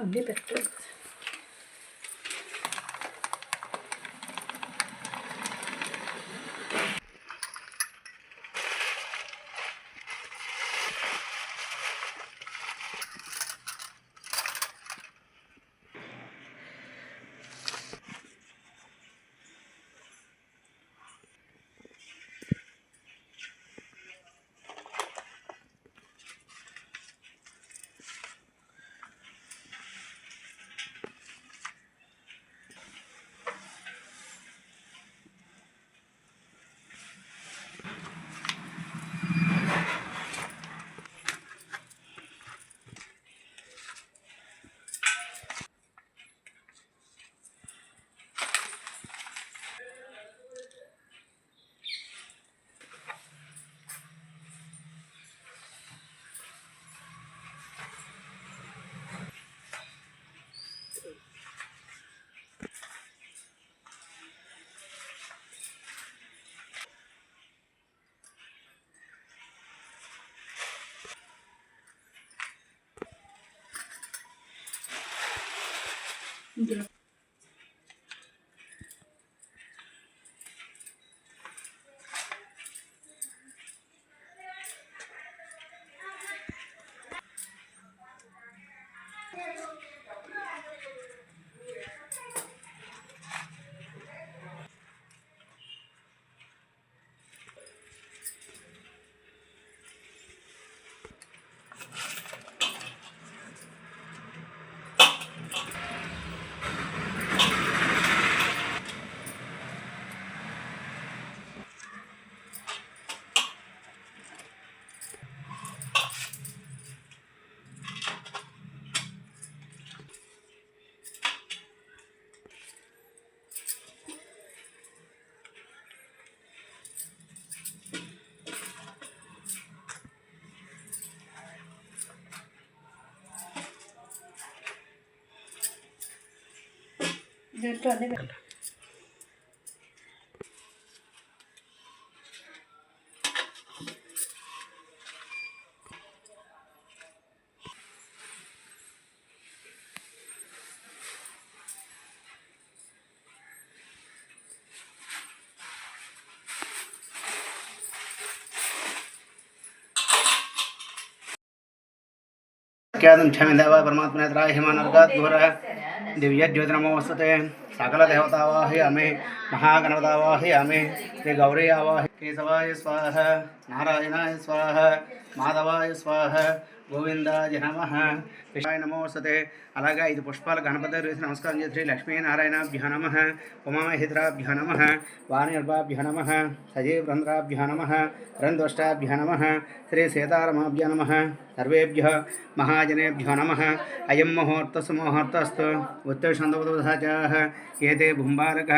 అన్నీ you పెట్టు ఇందులో దీంట్లో అన్నీ పెట్టు ख्यातं क्षमिदेव परमात्मनेत्राय हिमानर्गाद्घोरः दिव्यद्योतनमोस्तते सकलदेवतावाहयामि महागणपतावाहयामि श्री गौरी आवाहि केशवाय स्वाहा नारायणाय स्वाहा माधवाय स्वाहा గోవిందాయ నమ కృష్ణాయ నమోస్తతే అలాగే ఐదు పుష్పాలు గణపతి వేసి నమస్కారం చేసి శ్రీ లక్ష్మీనారాయణాభ్య నమ ఉమామహిద్రాభ్య నమ వాణిర్భాభ్య నమ సజీవృంద్రాభ్య నమ రంధ్వష్టాభ్య నమ శ్రీ సీతారమాభ్య నమ సర్వేభ్య మహాజనేభ్యో నమ అయం ముహూర్తస్సు ముహూర్తస్తు ఉత్తేషందవదాచాः ఏతే భుంబారక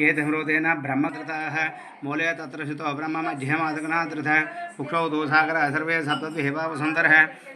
ఏతే హృదేన బ్రహ్మకృతాः మూలే తత్ర శుతో బ్రహ్మ మధ్యమాదగనాదృత కుక్షౌ దోసాగర సర్వే సప్తద్విహేవావసుందరः ఋగ్వేదర్వేదత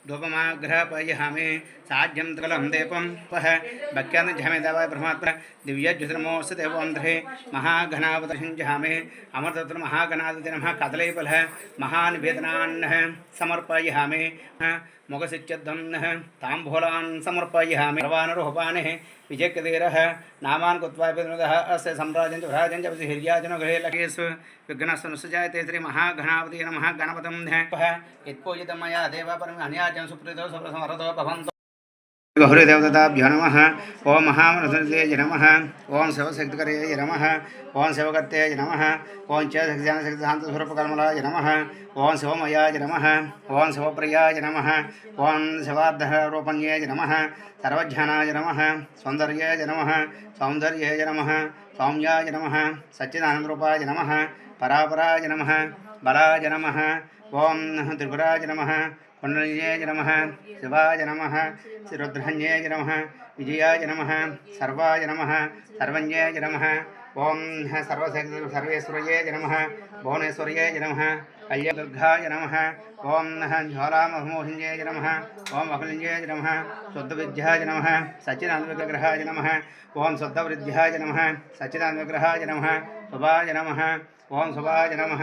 धूपमाग्रहपयहामे साध्यं तकलं दीपं वः भक्यान्तझामे देवाय परमात्मा दिव्यज्युतनमोऽस्तु देवोऽन्ध्रे महाघनावतसिञ्जहामे अमृतत्र महाघनादिति नमः कदलैफलः महान् वेदनान् समर्पयामे मुखसिच्युद्वन्नः ताम्बूलान् समर्पयामि। सर्वानुरूपानिः विजयकधीरः नामान् कृत्वा पितृदः अस्य सम्राजं च भ्राजं नमः। यत्पूजितं मया अन्याजं सुप्रीतो सुप्रसमरतो भवन्तु। గౌరీదేవతాభ్యో నమ ఓం మహామృతయ నమ ఓం శివశక్తికరయ నమ ఓం శివకర్తయ నమ ఓం చేశక్తిశాంతస్వరూపకర్మలాయ నమ ఓం శివమయాయ నమ ఓం శివప్రియాయ నమ ఓం శివార్ధరూపణ్యాయ నమ సర్వజ్ఞానాయ నమ సౌందర్యాయ నమ సౌందర్యాయ నమ సౌమ్యాయ నమ సచ్చిదానందరూపాయ నమ పరాపరాయ నమ బలాయ నమ ఓం త్రిపురాయ నమ पुण्यंजय नम, शिवाय नम रुद्रंजय नम, विजयाय नम, सर्वाय नम सर्वंजय नम ओं सर्वेश्वरये नम भुवनेश्वरये नम अय्य दुर्गाय नम ओं ज्वालामोहिन्ये नम ओं अकुलिंजय नम, शुद्धविद्याय नम सच्चिदानविग्रहाय नम ओं शुद्धवृद्ध्याय नम सच्चिदानविग्रहाय नम, शुभाय नम ओं शुभाय नम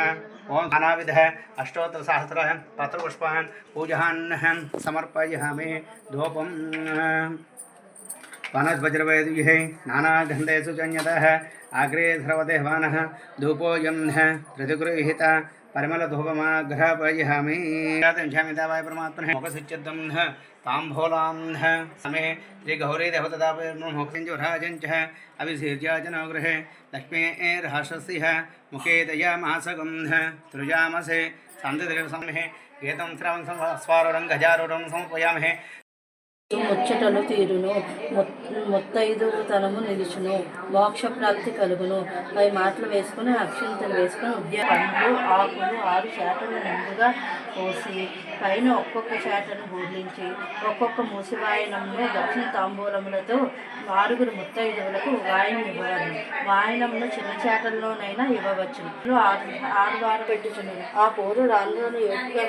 नानाविध है अष्टोत्तर सहस्र है पत्र पुष्प है पूजहन पुष्पान पूजहान समर्पयामे धूपम। गंधे नानागन्धेषु है अग्रे सर्वदेवानः धूपो यम्नः ऋतुगृहिता परिमलधूपमाघ्रपयामि निशामि दावाय परमात्मनः है ताम्भूलां समे श्रीगौरीदेवतदापमोक्षञ्जुराजञ्च अभिषेर्याजनगृहे लक्ष्मीर्हर्षस्य मुखे दयामासगं सृजामसे सन्धिदेवसमहे गीतं श्रवं स्वारूढं गजारूढं समर्पयामहे ముచ్చటలు తీరును ముత్తైదుతనము నిలుచును మోక్ష ప్రాప్తి కలుగును పై మాటలు వేసుకుని అక్షంతలు వేసుకుని ఉద్య పండ్లు ఆకులు ఆరు శాటలు ముందుగా పోసి పైన ఒక్కొక్క చేటను బోధించి ఒక్కొక్క ముసివాయనమును దక్షిణ తాంబూలములతో ఆరుగురు ముత్తైదువులకు వాయనం ఇవ్వాలి వాయనమును చిన్న చేటల్లోనైనా ఇవ్వవచ్చు ఆరువారు ఆరు పెట్టుచును. ఆ పోరు రాళ్ళలోనూ ఏడుపుగా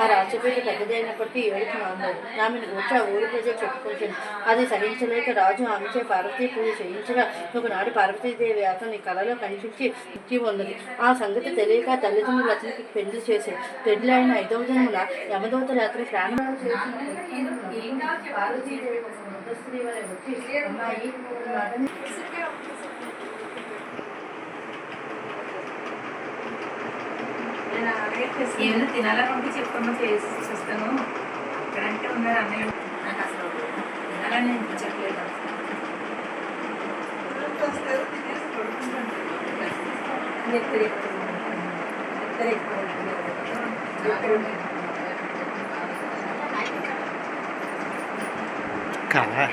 ఆ రాజపేట పెద్దదైనప్పటికీ ఏడుపు మాండదు ఆమెను కూర్చో ఆ ఊరు ప్రజలు చెప్పుకొచ్చాను అది సహించలేక రాజు ఆమెచే పార్వతీ పూజ చేయించగా ఒకనాడు పార్వతీదేవి అతని కళలో కనిపించి ముక్తి ఉన్నది ఆ సంగతి తెలియక తల్లిదండ్రులు అతనికి పెళ్ళి చేశారు. పెళ్ళి అయిన ఐదవ జన్మల యమదూత రాత్రి మగని ఏమైనా తినాలనుకుంటే చెప్పమ్మా చేసి చూస్తాను ఇక్కడంటే ఉన్నారు అన్నయ్య నాకు అసలు తినాలని అనిపించట్లేదు ఎక్కడ ఎక్కడ ఎక్కడ కాదా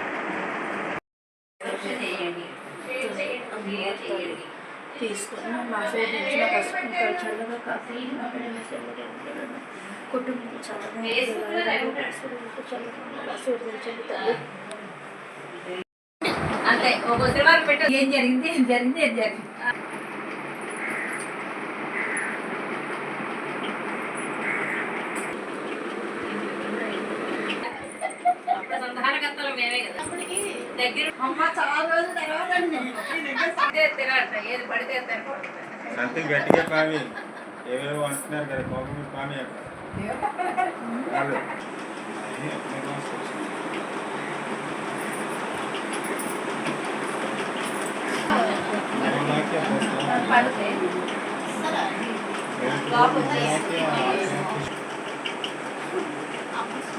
తీసుకొని ఆశీర్వదించిన పసుకుంటారు చల్లగా కాఫీ కుటుంబం చల్లగా అంతే పెట్టు ఏం జరిగింది ఏం జరిగింది ఏం జరిగింది సంథింగ్ గట్టిగా పామి. ఏవేవో అంటున్నారు కదా కోపం పామి. పడితే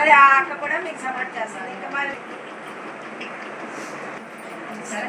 మరి ఆ అక్క కూడా మీకు సపోర్ట్ చేస్తుంది. ఇంకా మరి సరే.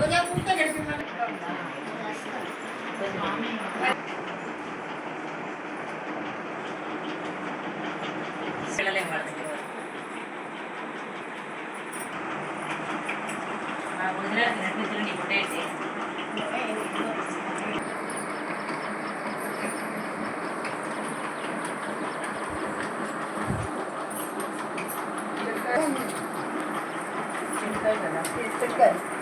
రోజా పూర్తి గడిపిమ్మని. ないんだな。